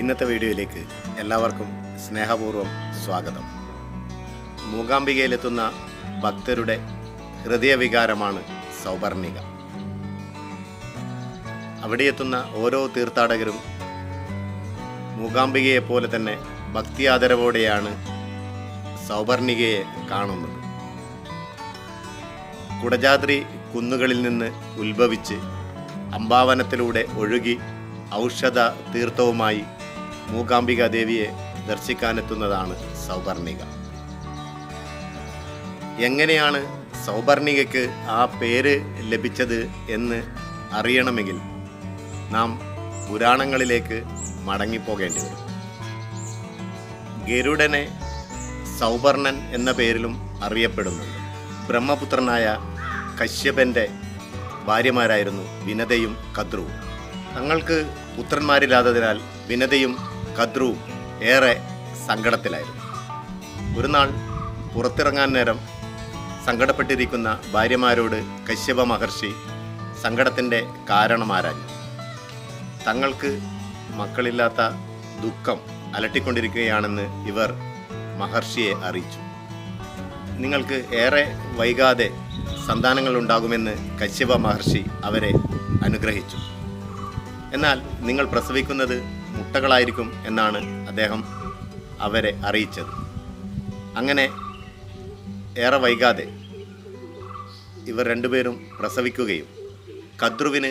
ഇന്നത്തെ വീഡിയോയിലേക്ക് എല്ലാവർക്കും സ്നേഹപൂർവം സ്വാഗതം. മൂകാംബികയിലെത്തുന്ന ഭക്തരുടെ ഹൃദയവികാരമാണ് സൗപർണിക. അവിടെ എത്തുന്ന ഓരോ തീർത്ഥാടകരും മൂകാംബികയെ പോലെ തന്നെ ഭക്തിയാദരവോടെയാണ് സൗപർണികയെ കാണുന്നത്. കുടജാദ്രി കുന്നുകളിൽ നിന്ന് ഉത്ഭവിച്ച് അമ്പാവനത്തിലൂടെ ഒഴുകി ഔഷധ തീർത്ഥവുമായി മൂകാംബിക ദേവിയെ ദർശിക്കാനെത്തുന്നതാണ് സൗപർണിക. എങ്ങനെയാണ് സൗപർണികയ്ക്ക് ആ പേര് ലഭിച്ചത് എന്ന് അറിയണമെങ്കിൽ നാം പുരാണങ്ങളിലേക്ക് മടങ്ങിപ്പോകേണ്ടി വരും. ഗരുഡനെ സൗപർണൻ എന്ന പേരിലും അറിയപ്പെടുന്നുണ്ട്. ബ്രഹ്മപുത്രനായ കശ്യപന്റെ ഭാര്യമാരായിരുന്നു വിനതയും കദ്രുവും. തങ്ങൾക്ക് പുത്രന്മാരില്ലാത്തതിനാൽ വിനതയും കദ്രുവും ഏറെ സങ്കടത്തിലായിരുന്നു. ഒരു നാൾ പുറത്തിറങ്ങാൻ നേരം സങ്കടപ്പെട്ടിരിക്കുന്ന ഭാര്യമാരോട് കശ്യപ മഹർഷി സങ്കടത്തിന്റെ കാരണം ആരാഞ്ഞു തങ്ങൾക്ക് മക്കളില്ലാത്ത ദുഃഖം അലട്ടിക്കൊണ്ടിരിക്കുകയാണെന്ന് ഇവർ മഹർഷിയെ അറിയിച്ചു. നിങ്ങൾക്ക് ഏറെ വൈകാതെ സന്താനങ്ങൾ ഉണ്ടാകുമെന്ന് കശ്യപ മഹർഷി അവരെ അനുഗ്രഹിച്ചു. എന്നാൽ നിങ്ങൾ പ്രസവിക്കുന്നത് മുട്ടകളായിരിക്കും എന്നാണ് അദ്ദേഹം അവരെ അറിയിച്ചത്. അങ്ങനെ ഏറെ വൈകാതെ ഇവർ രണ്ടുപേരും പ്രസവിക്കുകയും കദ്രുവിന്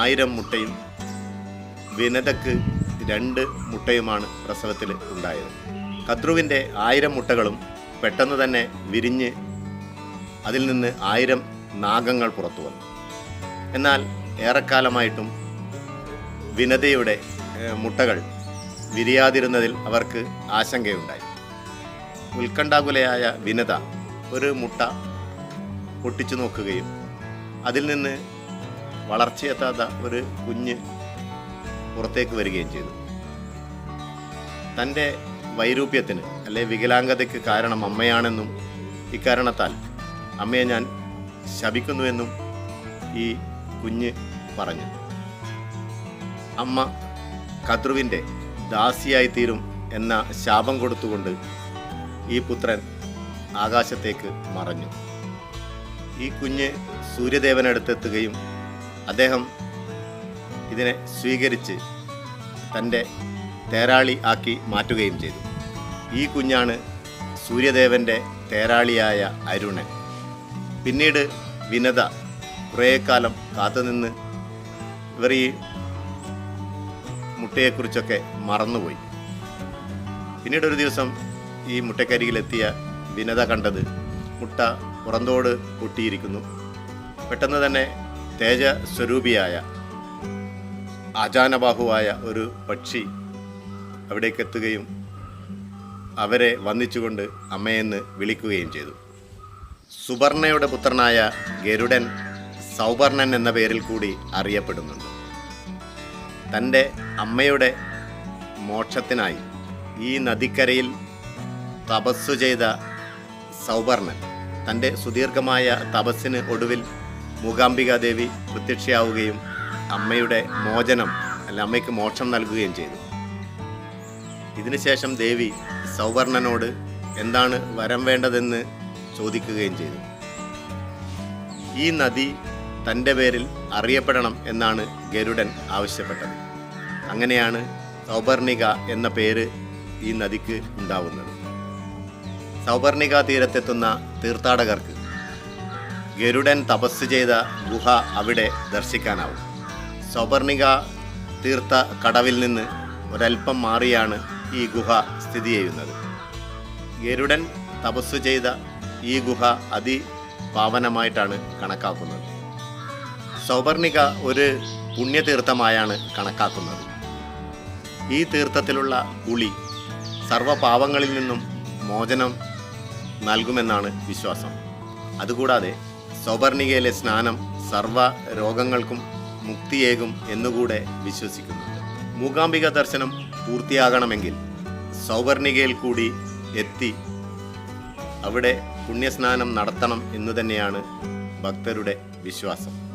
ആയിരം മുട്ടയും വിനതക്ക് രണ്ട് മുട്ടയുമാണ് പ്രസവത്തിൽ ഉണ്ടായത്. കദ്രുവിന്റെ ആയിരം മുട്ടകളും പെട്ടെന്ന് തന്നെ വിരിഞ്ഞ് അതിൽ നിന്ന് ആയിരം നാഗങ്ങൾ പുറത്തു വന്നു. എന്നാൽ ഏറെക്കാലമായിട്ടും വിനതയുടെ മുട്ടകൾ വിരിയാതിരുന്നതിൽ അവർക്ക് ആശങ്കയുണ്ടായി. ഉത്കണ്ഠാകുലയായ വിനത ഒരു മുട്ട പൊട്ടിച്ചു നോക്കുകയും അതിൽ നിന്ന് വളർച്ചയെത്താത്ത ഒരു കുഞ്ഞ് പുറത്തേക്ക് വരികയും ചെയ്തു. തന്റെ വൈരൂപ്യത്തിന് അല്ലെ വികലാംഗതയ്ക്ക് കാരണം അമ്മയാണെന്നും ഇക്കാരണത്താൽ അമ്മയെ ഞാൻ ശപിക്കുന്നുവെന്നും ഈ കുഞ്ഞ് പറഞ്ഞു. അമ്മ കദ്രുവിന്റെ ദാസിയായി തീരും എന്ന ശാപം കൊടുത്തുകൊണ്ട് ഈ പുത്രൻ ആകാശത്തേക്ക് മറഞ്ഞു. ഈ കുഞ്ഞ് സൂര്യദേവനടുത്തെത്തുകയും അദ്ദേഹം ഇതിനെ സ്വീകരിച്ച് തന്റെ തേരാളി ആക്കി മാറ്റുകയും ചെയ്തു. ഈ കുഞ്ഞാണ് സൂര്യദേവന്റെ തേരാളിയായ അരുണൻ. പിന്നീട് വിനത കുറേക്കാലം കാലം കാത്തുനിന്ന് ഇവർ ഈ മുട്ടയെക്കുറിച്ചൊക്കെ മറന്നുപോയി. പിന്നീട് ഒരു ദിവസം ഈ മുട്ടക്കരികിലെത്തിയ വിനത കണ്ടത് മുട്ട പുറന്തോട് പൊട്ടിയിരിക്കുന്നു. പെട്ടെന്ന് തന്നെ തേജ സ്വരൂപിയായ ആചാനബാഹുവായ ഒരു പക്ഷി അവിടേക്ക് എത്തുകയും അവരെ വന്നിച്ചുകൊണ്ട് അമ്മയെന്ന് വിളിക്കുകയും ചെയ്തു. സുവർണയുടെ പുത്രനായ ഗരുഡൻ സൗവർണൻ എന്ന പേരിൽ കൂടി അറിയപ്പെടുന്നുണ്ട്. തന്റെ അമ്മയുടെ മോക്ഷത്തിനായി ഈ നദിക്കരയിൽ തപസ്സു ചെയ്ത സൗവർണൻ തന്റെ സുദീർഘമായ തപസ്സിന് ഒടുവിൽ മൂകാംബിക ദേവി പ്രത്യക്ഷയാവുകയും അമ്മയുടെ മോചനം അല്ല അമ്മയ്ക്ക് മോക്ഷം നൽകുകയും ചെയ്തു. ഇതിനുശേഷം ദേവി സൗവർണനോട് എന്താണ് വരം വേണ്ടതെന്ന് ചോദിക്കുകയും ചെയ്തു. ഈ നദി തന്റെ പേരിൽ അറിയപ്പെടണം എന്നാണ് ഗരുഡൻ ആവശ്യപ്പെട്ടത്. അങ്ങനെയാണ് സൗപർണിക എന്ന പേര് ഈ നദിക്ക് ഉണ്ടാവുന്നത്. സൗപർണിക തീരത്തെത്തുന്ന തീർത്ഥാടകർക്ക് ഗരുഡൻ തപസ് ചെയ്ത ഗുഹ അവിടെ ദർശിക്കാനാവും. സൗപർണിക തീർത്ഥ കടവിൽ നിന്ന് ഒരൽപ്പം മാറിയാണ് ഈ ഗുഹ സ്ഥിതി ചെയ്യുന്നത്. ഗരുഡൻ തപസ് ചെയ്ത ഈ ഗുഹ അതിപാവനമായിട്ടാണ് കണക്കാക്കുന്നത്. സൗപർണിക ഒരു പുണ്യതീർത്ഥമായാണ് കണക്കാക്കുന്നത്. ഈ തീർത്ഥത്തിലുള്ള കുളി സർവപാപങ്ങളിൽ നിന്നും മോചനം നൽകുമെന്നാണ് വിശ്വാസം. അതുകൂടാതെ സൗപർണികയിലെ സ്നാനം സർവ രോഗങ്ങൾക്കും മുക്തിയേകും എന്നുകൂടെ വിശ്വസിക്കുന്നുണ്ട്. മൂകാംബിക ദർശനം പൂർത്തിയാകണമെങ്കിൽ സൗപർണികയിൽ കൂടി എത്തി അവിടെ പുണ്യസ്നാനം നടത്തണം എന്നു തന്നെയാണ് ഭക്തരുടെ വിശ്വാസം.